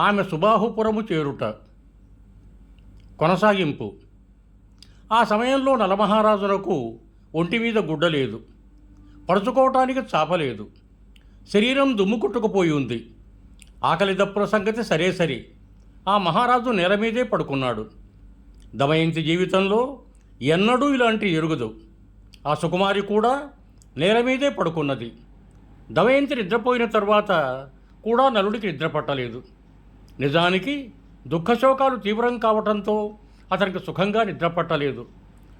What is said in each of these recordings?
ఆమె సుబాహుపురము చేరుట. కొనసాగింపు. ఆ సమయంలో నలమహారాజునకు ఒంటి మీద గుడ్డ లేదు. పడుచుకోవటానికి చాపలేదు శరీరం దుమ్ము కుట్టుకుపోయి ఉంది. ఆకలి దప్పుల సంగతి సరే సరి. ఆ మహారాజు నేల మీదే పడుకున్నాడు. దమయంతి జీవితంలో ఎన్నడూ ఇలాంటి ఎరుగదు. ఆ సుకుమారి కూడా నేల మీదే పడుకున్నది. దమయంతి నిద్రపోయిన తర్వాత కూడా నలుడికి నిద్ర పట్టలేదు. నిజానికి దుఃఖశోకాలు తీవ్రం కావటంతో అతనికి సుఖంగా నిద్రపట్టలేదు.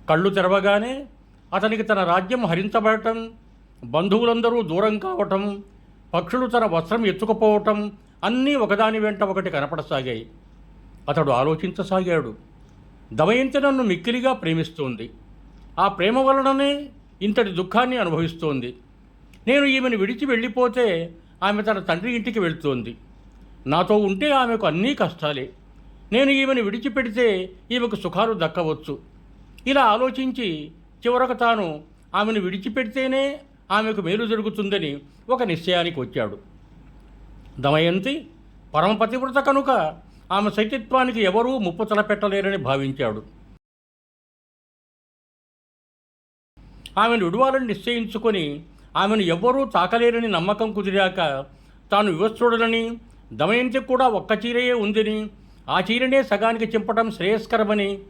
కళ్ళు తెరవగానే అతనికి తన రాజ్యం హరించబడటం బంధువులందరూ దూరం కావటం పక్షులు తన వస్త్రం ఎత్తుకుపోవటం అన్నీ ఒకదాని వెంట ఒకటి కనపడసాగాయి. అతడు ఆలోచించసాగాడు. దమయంతి నన్ను మిక్కిలిగా ప్రేమిస్తోంది. ఆ ప్రేమ వలననే ఇంతటి దుఃఖాన్ని అనుభవిస్తోంది. నేను ఈమెను విడిచి వెళ్ళిపోతే ఆమె తన తండ్రి ఇంటికి వెళ్తోంది. నాతో ఉంటే ఆమెకు అన్నీ కష్టాలే. నేను ఈమెను విడిచిపెడితే ఈమెకు సుఖాలు దక్కవచ్చు. ఇలా ఆలోచించి చివరకు తాను ఆమెను విడిచిపెడితేనే ఆమెకు మేలు జరుగుతుందని ఒక నిశ్చయానికి వచ్చాడు. దమయంతి పరమపతివ్రత కనుక ఆమె సైతిత్వానికి ఎవరూ ముప్పు తలపెట్టలేరని భావించాడు. ఆమెను విడవాలని నిశ్చయించుకొని ఆమెను ఎవ్వరూ తాకలేరని నమ్మకం కుదిరాక తాను వివస్త్రుడనని దమయంతి కూడా ఒక్క చీరయే ఉందని. ఆ చీరనే సగానికి చింపటం శ్రేయస్కరమని.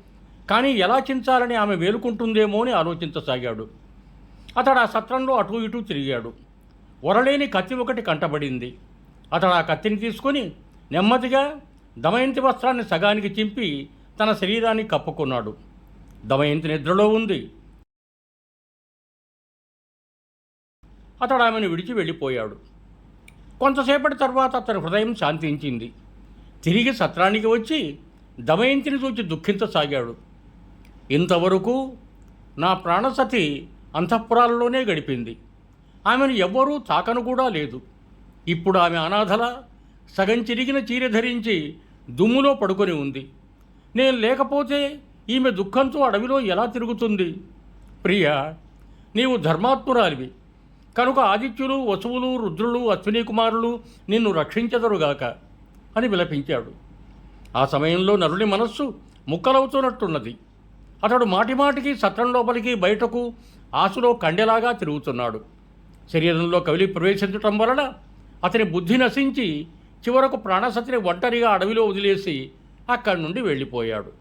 కానీ ఎలా చించాలని ఆమె వేలుకుంటుందేమో అని ఆలోచించసాగాడు. అతడు ఆ సత్రంలో అటు ఇటూ తిరిగాడు. వరలేని కత్తి ఒకటి కంటబడింది. అతడు ఆ కత్తిని తీసుకొని నెమ్మదిగా దమయంతి వస్త్రాన్ని సగానికి చింపి తన శరీరాన్ని కప్పుకున్నాడు. దమయంతి నిద్రలో ఉంది. అతడు ఆమెను విడిచి వెళ్ళిపోయాడు. కొంతసేపటి తర్వాత అతని హృదయం శాంతించింది. తిరిగి సత్రానికి వచ్చి దమయంతిని చూచి దుఃఖించసాగాడు. ఇంతవరకు నా ప్రాణసతి అంతఃపురాల్లోనే గడిపింది. ఆమెను ఎవ్వరూ తాకను కూడా లేదు. ఇప్పుడు ఆమె అనాథల సగం చిరిగిన చీర ధరించి దుమ్ములో పడుకొని ఉంది. నేను లేకపోతే ఈమె దుఃఖంతో అడవిలో ఎలా తిరుగుతుంది? ప్రియా నీవు ధర్మాత్మురాలివి. కనుక ఆదిత్యులు వసువులు రుద్రులు అశ్విని కుమారులు నిన్ను రక్షించదరుగాక అని విలపించాడు. ఆ సమయంలో నరుని మనస్సు ముక్కలవుతున్నట్టున్నది. అతడు మాటిమాటికి సత్రం లోపలికి బయటకు ఆశలో కండెలాగా తిరుగుతున్నాడు. శరీరంలో కవిలి ప్రవేశించటం వలన అతని బుద్ధి నశించి చివరకు ప్రాణసతిని ఒంటరిగా అడవిలో వదిలేసి అక్కడి నుండి వెళ్ళిపోయాడు.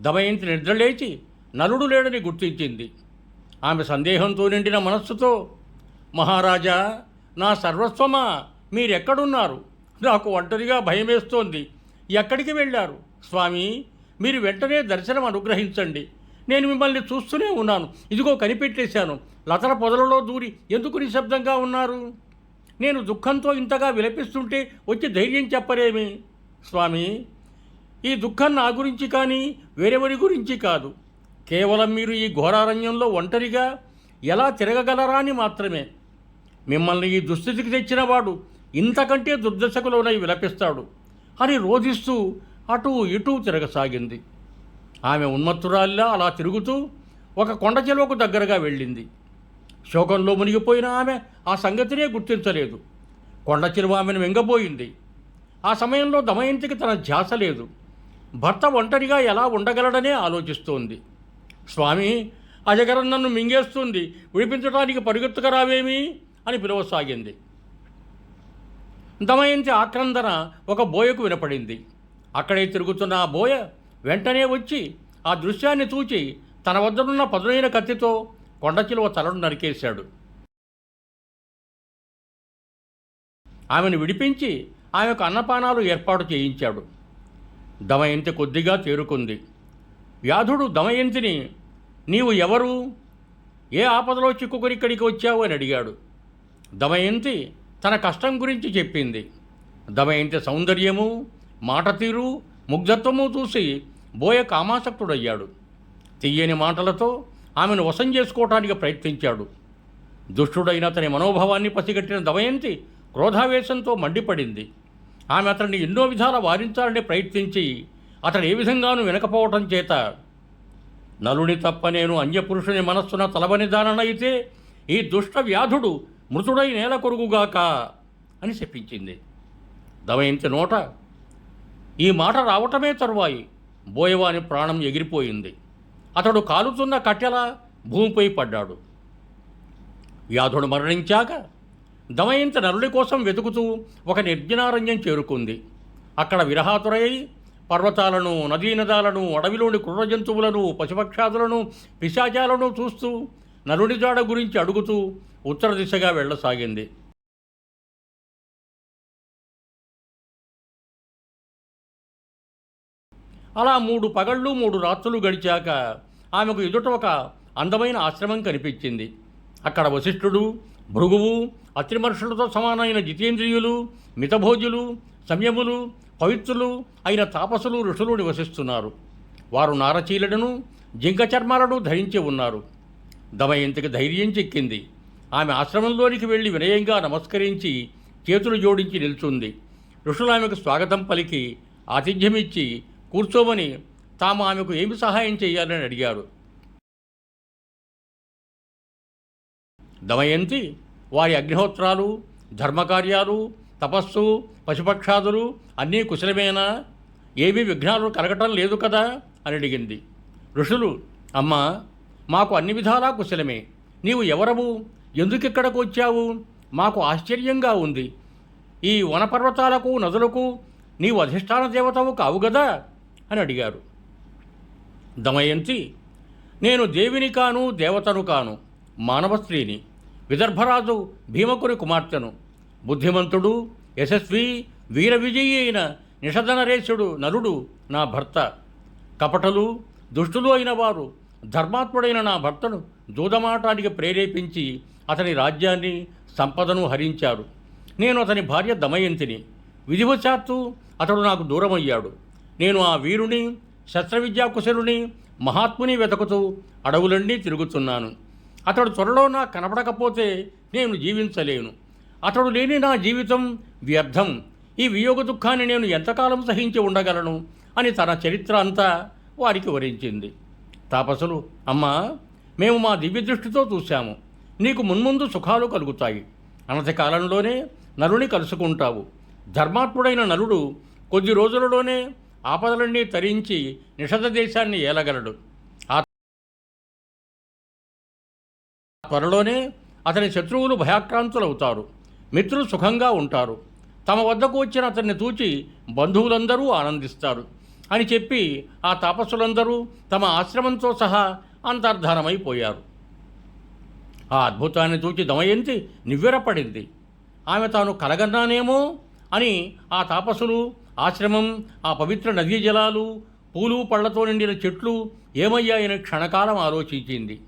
దమయంతి నిద్రలేచి నలుడు లేడని గుర్తించింది. ఆమె సందేహంతో నిండిన మనస్సుతో మహారాజా నా సర్వస్వమా మీరెక్కడున్నారు? నాకు ఒంటరిగా భయమేస్తోంది ఎక్కడికి వెళ్ళారు? స్వామి మీరు వెంటనే దర్శనం అనుగ్రహించండి. నేను మిమ్మల్ని చూస్తూనే ఉన్నాను. ఇదిగో కనిపెట్టేశాను. లతల పొదలలో దూరి ఎందుకు నిశ్శబ్దంగా ఉన్నారు? నేను దుఃఖంతో ఇంతగా విలపిస్తుంటే వచ్చి ధైర్యం చెప్పరేమి? స్వామి ఈ దుఃఖం నా గురించి కానీ వేరెవరి గురించి కాదు. కేవలం మీరు ఈ ఘోరారణ్యంలో ఒంటరిగా ఎలా తిరగగలరా అని మాత్రమే. మిమ్మల్ని ఈ దుస్థితికి తెచ్చినవాడు ఇంతకంటే దుర్దశకులోనై విలపిస్తాడు. అని రోధిస్తూ అటూ ఇటూ తిరగసాగింది. ఆమె ఉన్మత్తురాల్లా అలా తిరుగుతూ ఒక కొండ చెలువకు దగ్గరగా వెళ్ళింది. శోకంలో మునిగిపోయిన ఆమె ఆ సంగతినే గుర్తించలేదు. కొండ చెరువు ఆమెను వెంగబోయింది ఆ సమయంలో దమయంతికి తన ధ్యాస లేదు. భర్త ఒంటరిగా ఎలా ఉండగలడనే ఆలోచిస్తోంది. స్వామి అజగరం నన్ను మింగేస్తుంది. విడిపించడానికి పరిగెత్తుకురావేమి అని పిలవసాగింది. దమయంతి ఆక్రందన ఒక బోయకు వినపడింది. అక్కడే తిరుగుతున్న ఆ బోయ వెంటనే వచ్చి ఆ దృశ్యాన్ని చూచి తన వద్దనున్న పదునైన కత్తితో కొండచిలువ తలను నరికేశాడు. ఆమెను విడిపించి ఆమెకు అన్నపానాలు ఏర్పాటు చేయించాడు. దమయంతి కొద్దిగా తేరుకుంది. వ్యాధుడు దమయంతిని నీవు ఎవరు? ఏ ఆపదలో చిక్కుకొని ఇక్కడికి వచ్చావు? అని అడిగాడు. దమయంతి తన కష్టం గురించి చెప్పింది. దమయంతి సౌందర్యము మాట తీరు ముగ్ధత్వము చూసి బోయ కామాసక్తుడయ్యాడు. తీయని మాటలతో ఆమెను వశం చేసుకోవటానికి ప్రయత్నించాడు. దుష్టుడైన అతని మనోభావాన్ని పసిగట్టిన దమయంతి క్రోధావేశంతో మండిపడింది. ఆమె అతన్ని ఎన్నో విధాల వారించాలని ప్రయత్నించి అతడు ఏ విధంగానూ వినకపోవటం చేత నలుని తప్ప నేను అన్యపురుషుని మనస్సున తలబనిదాననైతే ఈ దుష్ట వ్యాధుడు మృతుడై నేల కొరుగుగాక అని చెప్పించింది. దమయంతి నోట ఈ మాట రావటమే తరువాయి. బోయవాని ప్రాణం ఎగిరిపోయింది. అతడు కాలుతున్న కట్టెల భూమిపై పడ్డాడు. వ్యాధుడు మరణించాక దమయంతి నరుడి కోసం వెతుకుతూ ఒక నిర్జనారణ్యం చేరుకుంది. అక్కడ విరహాతురై పర్వతాలను నదీనదాలను అడవిలోని క్రూర జంతువులను పశుపక్షాదులను పిశాచాలను చూస్తూ నరుడి జాడ గురించి అడుగుతూ ఉత్తర దిశగా వెళ్ళసాగింది. అలా మూడు పగళ్ళు మూడు రాత్రులు గడిచాక ఆమెకు ఎదుట ఒక అందమైన ఆశ్రమం కనిపించింది. అక్కడ వశిష్ఠుడు భృగువు అత్రిమర్షులతో సమానమైన జితేంద్రియులు మితభోజులు సంయములు పవిత్రులు అయిన తాపసులు ఋషులు నివసిస్తున్నారు. వారు నారచీలలను జింక చర్మాలను ధరించి ఉన్నారు. దమయంతికి ధైర్యం చెక్కింది. ఆమె ఆశ్రమంలోనికి వెళ్ళి వినయంగా నమస్కరించి చేతులు జోడించి నిల్చుంది. ఋషులు ఆమెకు స్వాగతం పలికి ఆతిథ్యమిచ్చి కూర్చోమని తాము ఆమెకు ఏమి సహాయం చేయాలని అడిగారు. దమయంతి వారి అగ్నిహోత్రాలు ధర్మకార్యాలు తపస్సు పశుపక్షాదులు అన్నీ కుశలమేనా? ఏమీ విఘ్నాలు కలగటం లేదు కదా? అని అడిగింది. ఋషులు అమ్మా మాకు అన్ని విధాలా కుశలమే. నీవు ఎవరవు ఎందుకిక్కడకు వచ్చావు? మాకు ఆశ్చర్యంగా ఉంది. ఈ వనపర్వతాలకు నదులకు నీవు అధిష్టాన దేవతవు కావు గదా? అని అడిగారు. దమయంతి నేను దేవిని కాను దేవతను కాను మానవ స్త్రీని విదర్భరాజు భీమకుని కుమార్తెను బుద్ధిమంతుడు యశస్వి వీర విజయి అయిన నిషధనరేశుడు నరుడు నా భర్త. కపటలు దుష్టులు అయిన వారు ధర్మాత్ముడైన నా భర్తను దూదమాటానికి ప్రేరేపించి అతని రాజ్యాన్ని సంపదను హరించారు నేను అతని భార్య దమయంతిని. విధివశాత్తు అతడు నాకు దూరమయ్యాడు. నేను ఆ వీరుని శస్త్రవిద్యాకుశలుని మహాత్ముని వెతుకుతూ అడవులన్నీ తిరుగుతున్నాను. అతడు త్వరలో నా కనపడకపోతే నేను జీవించలేను. అతడు లేని నా జీవితం వ్యర్థం. ఈ వియోగ దుఃఖాన్ని నేను ఎంతకాలం సహించి ఉండగలను అని తన చరిత్ర అంతా వారికి వరించింది తాపసులు అమ్మా మేము మా దివ్య దృష్టితో చూశాము. నీకు మున్ముందు సుఖాలు కలుగుతాయి. అనతి కాలంలోనే నలుని కలుసుకుంటావు. ధర్మాత్ముడైన నలుడు కొద్ది రోజులలోనే ఆపదలన్నీ తరించి నిషధ దేశాన్ని ఏలగలడు. ఆ త్వరలోనే అతని శత్రువులు భయాక్రాంతులవుతారు. మిత్రులు సుఖంగా ఉంటారు. తమ వద్దకు వచ్చిన అతన్ని చూచి బంధువులందరూ ఆనందిస్తారు. అని చెప్పి ఆ తాపసులందరూ తమ ఆశ్రమంతో సహా అంతర్ధానమైపోయారు. ఆ అద్భుతాన్ని చూచి దమయంతి నివ్వెరపడింది. ఆమె తాను కలగన్నానేమో అని ఆ తాపసులు ఆశ్రమం ఆ పవిత్ర నదీ జలాలు పూలు పళ్ళతో నిండిన చెట్లు ఏమయ్యాయని క్షణకాలం ఆలోచించింది.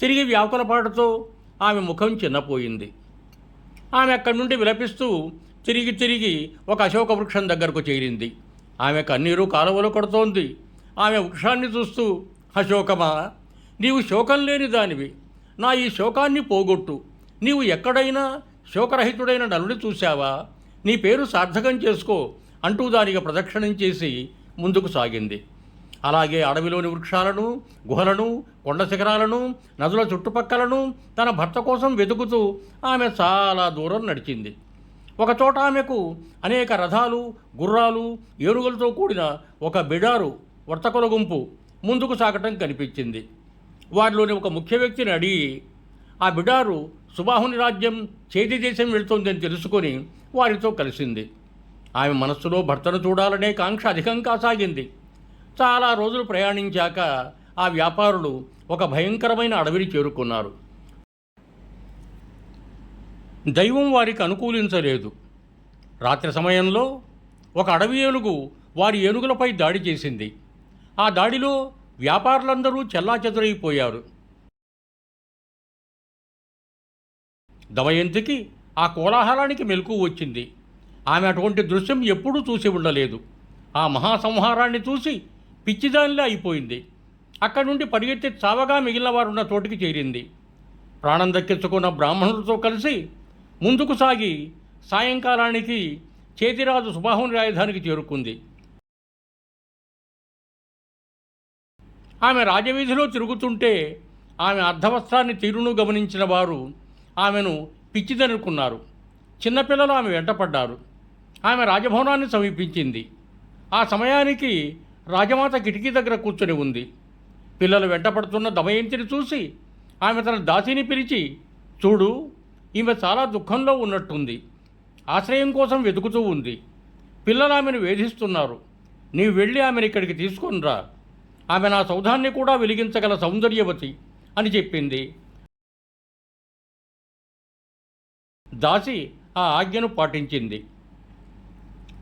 తిరిగి వ్యాకులపాటతో ఆమె ముఖం చిన్నపోయింది. ఆమె అక్కడి నుండి విలపిస్తూ తిరిగి తిరిగి ఒక అశోక వృక్షం దగ్గరకు చేరింది. ఆమె కన్నీరు కాలువలు కొడుతోంది. ఆమె వృక్షాన్ని చూస్తూ అశోకమా నీవు శోకం లేని దానివి. నా ఈ శోకాన్ని పోగొట్టు. నీవు ఎక్కడైనా శోకరహితుడైన నలుని చూశావా? నీ పేరు సార్థకం చేసుకో అంటూ దానికి ప్రదక్షిణం చేసి ముందుకు సాగింది. అలాగే అడవిలోని వృక్షాలను గుహలను కొండ శిఖరాలను నదుల చుట్టుపక్కలను తన భర్త కోసం వెతుకుతూ ఆమె చాలా దూరం నడిచింది. ఒకచోట ఆమెకు అనేక రథాలు గుర్రాలు ఏనుగులతో కూడిన ఒక బిడారు వర్తకుల గుంపు ముందుకు సాగటం కనిపించింది. వారిలోని ఒక ముఖ్య వ్యక్తిని అడిగి ఆ బిడారు సుబాహుని రాజ్యం చేతి దేశం వెళుతోందని తెలుసుకొని వారితో కలిసింది. ఆమె మనస్సులో భర్తను చూడాలనే కాంక్ష అధికంగా సాగింది. చాలా రోజులు ప్రయాణించాక ఆ వ్యాపారులు ఒక భయంకరమైన అడవిని చేరుకున్నారు. దైవం వారికి అనుకూలించలేదు. రాత్రి సమయంలో ఒక అడవి ఏనుగు వారి ఏనుగులపై దాడి చేసింది. ఆ దాడిలో వ్యాపారులందరూ చెల్లాచెదురైపోయారు. దమయంతికి ఆ కోలాహలానికి మెలకు వచ్చింది. ఆమె అటువంటి దృశ్యం ఎప్పుడూ చూసి ఉండలేదు. ఆ మహాసంహారాన్ని చూసి పిచ్చిదానిలా అయిపోయింది. అక్కడి నుండి పరిగెత్తి చావగా మిగిలిన వారున్న చోటికి చేరింది. ప్రాణం దక్కించుకున్న బ్రాహ్మణులతో కలిసి ముందుకు సాగి సాయంకాలానికి చేతిరాజు సుబాహుని రాజధానికి చేరుకుంది. ఆమె రాజవీధిలో తిరుగుతుంటే ఆమె అర్ధవస్త్రాన్ని తీరును గమనించిన వారు ఆమెను పిచ్చిదనుకున్నారు. చిన్నపిల్లలు ఆమె వెంటపడ్డారు. ఆమె రాజభవనాన్ని సమీపించింది. ఆ సమయానికి రాజమాత కిటికీ దగ్గర కూర్చొని ఉంది. పిల్లలు వెంటపడుతున్న దమయంతిని చూసి ఆమె తన దాసిని పిలిచి చూడు ఈమె చాలా దుఃఖంలో ఉన్నట్టుంది. ఆశ్రయం కోసం వెతుకుతూ ఉంది. పిల్లలు ఆమెను వేధిస్తున్నారు. నీవు వెళ్ళి ఆమెను ఇక్కడికి తీసుకుని రా. ఆమె నా సౌధాన్ని కూడా వెలిగించగల సౌందర్యవతి అని చెప్పింది. దాసి ఆ ఆజ్ఞను పాటించింది.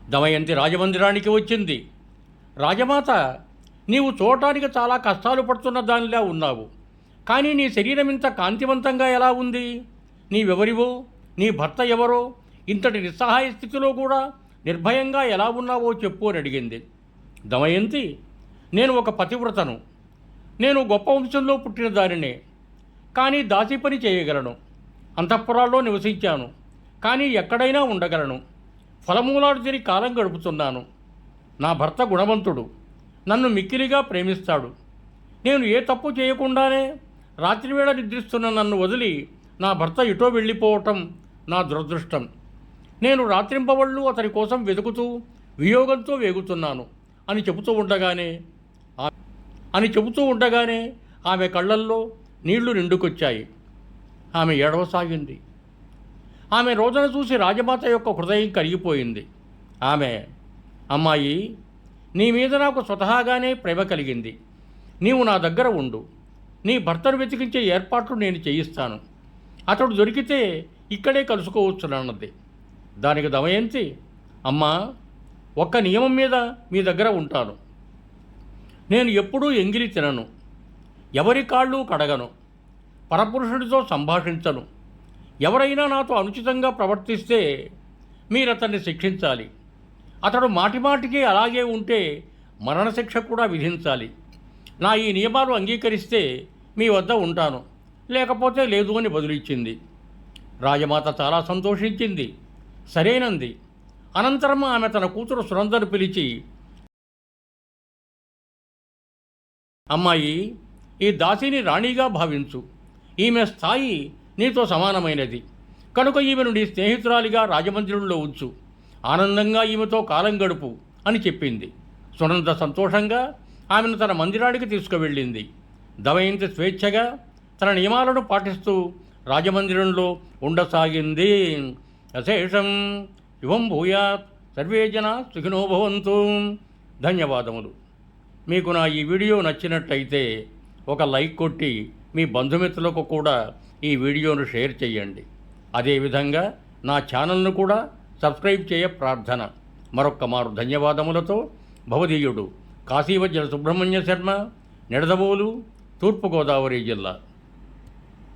దమయంతి రాజమందిరానికి వచ్చింది. రాజమాత నీవు చూడటానికి చాలా కష్టాలు పడుతున్న దానిలా ఉన్నావు. కానీ నీ శరీరం ఇంత కాంతివంతంగా ఎలా ఉంది? నీవెవరివో? నీ భర్త ఎవరో? ఇంతటి నిస్సహాయ స్థితిలో కూడా నిర్భయంగా ఎలా ఉన్నావో చెప్పు అని అడిగింది. దమయంతి నేను ఒక పతివ్రతను. నేను గొప్ప వంశంలో పుట్టిన దానినే. కానీ దాసి పని చేయగలను. అంతఃపురాల్లో నివసించాను. కానీ ఎక్కడైనా ఉండగలను. ఫలమూలాలు తిని కాలం గడుపుతున్నాను. నా భర్త గుణవంతుడు. నన్ను మిక్కిలిగా ప్రేమిస్తాడు. నేను ఏ తప్పు చేయకుండానే రాత్రివేళ నిద్రిస్తున్న నన్ను వదిలి నా భర్త ఇటో వెళ్ళిపోవటం నా దురదృష్టం. నేను రాత్రింపవళ్ళు అతని కోసం వెతుకుతూ వియోగంతో వేగుతున్నాను అని చెబుతూ ఉండగానే అని చెబుతూ ఉండగానే ఆమె కళ్ళల్లో నీళ్ళు నిండుకొచ్చాయి. ఆమె ఏడవసాగింది. ఆమె రోజున చూసి రాజమాత యొక్క హృదయం కరిగిపోయింది. ఆమె అమ్మాయి నీ మీద నాకు స్వతహాగానే ప్రేమ కలిగింది. నీవు నా దగ్గర ఉండు. నీ భర్తను వెతికించే ఏర్పాట్లు నేను చేయిస్తాను. అతడు దొరికితే ఇక్కడే కలుసుకోవచ్చునన్నది. దానికి దమయంతి అమ్మా ఒక్క నియమం మీద మీ దగ్గర ఉంటాను. నేను ఎప్పుడూ ఎంగిలి తినను. ఎవరి కాళ్ళు కడగను. పరపురుషుడితో సంభాషించను. ఎవరైనా నాతో అనుచితంగా ప్రవర్తిస్తే మీరు అతన్ని శిక్షించాలి. అతడు మాటిమాటికి అలాగే ఉంటే మరణశిక్ష కూడా విధించాలి. నా ఈ నియమాలు అంగీకరిస్తే మీ వద్ద ఉంటాను. లేకపోతే లేదు అని బదులిచ్చింది. రాజమాత చాలా సంతోషించింది. సరేనంది. అనంతరం ఆమె తన కూతురు సురందరు పిలిచి అమ్మాయి ఈ దాసిని రాణిగా భావించు. ఈమె స్థాయి నీతో సమానమైనది. కనుక ఈమెను నీ స్నేహితురాలిగా రాజమందిరంలో ఉంచు. ఆనందంగా ఈమెతో కాలం గడుపు అని చెప్పింది. సునంద సంతోషంగా ఆమెను తన మందిరానికి తీసుకువెళ్ళింది. దమయంతి స్వేచ్ఛగా తన నియమాలను పాటిస్తూ రాజమందిరంలో ఉండసాగింది. అశేషం. శుభం భూయాత్. సర్వే జన సుఖినో భవంతు. ధన్యవాదములు. మీకు నా ఈ వీడియో నచ్చినట్టయితే ఒక లైక్ కొట్టి మీ బంధుమిత్రులకు కూడా ఈ వీడియోను షేర్ చేయండి అదేవిధంగా నా ఛానల్ను కూడా సబ్స్క్రైబ్ చేయ ప్రార్థన. మరొక్క మారు ధన్యవాదములతో భవదీయుడు కాశీవజ్ర సుబ్రహ్మణ్య శర్మ నిడదవోలు తూర్పుగోదావరి జిల్లా.